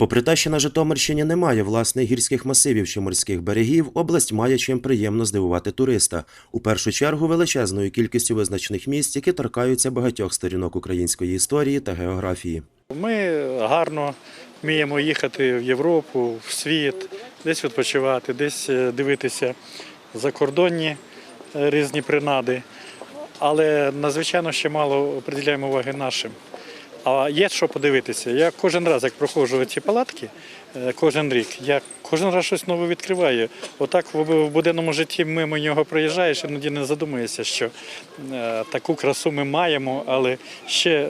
Попри те, що на Житомирщині немає власних гірських масивів чи морських берегів, область має чим приємно здивувати туриста. У першу чергу величезною кількістю визначних місць, які торкаються багатьох сторінок української історії та географії. Ми гарно вміємо їхати в Європу, в світ, десь відпочивати, десь е, дивитися закордонні е, різні принади. Але надзвичайно ще мало приділяємо уваги нашим. А є що подивитися. Я кожен раз, як проходжу ці палатки, е, кожен рік, я кожен раз щось нове відкриваю. Отак в буденному житті мимо нього проїжджаєш, іноді не задумуєшся, що е, таку красу ми маємо, але ще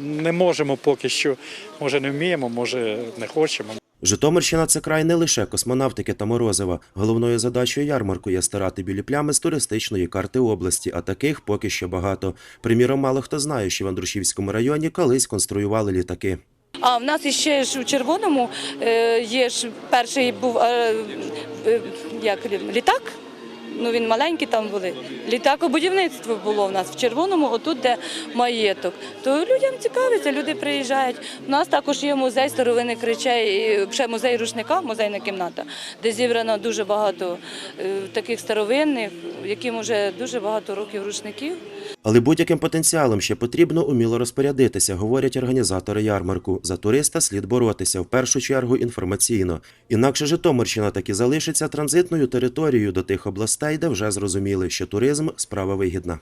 не можемо поки що, може не вміємо, може не хочемо. Житомирщина це край не лише космонавтики та морозива. Головною задачою ярмарку є старати білі плями з туристичної карти області, а таких поки що багато. Приміром, мало хто знає, що в Андрушівському районі колись конструювали літаки. А в нас іще ж у червоному е, є ж перший був е, е, як літак. Ну він маленький там були. Літакобудівництво було в нас в червоному, отут де маєток. То людям цікавиться, люди приїжджають. У нас також є музей старовинних речей, ще музей рушника, музейна кімната, де зібрано дуже багато е, таких старовинних, яким вже дуже багато років рушників. Але будь-яким потенціалом ще потрібно уміло розпорядитися, говорять організатори ярмарку. За туриста слід боротися в першу чергу інформаційно. Інакше Житомирщина таки залишиться транзитною територією до тих областей, де вже зрозуміли, що туризм справа вигідна.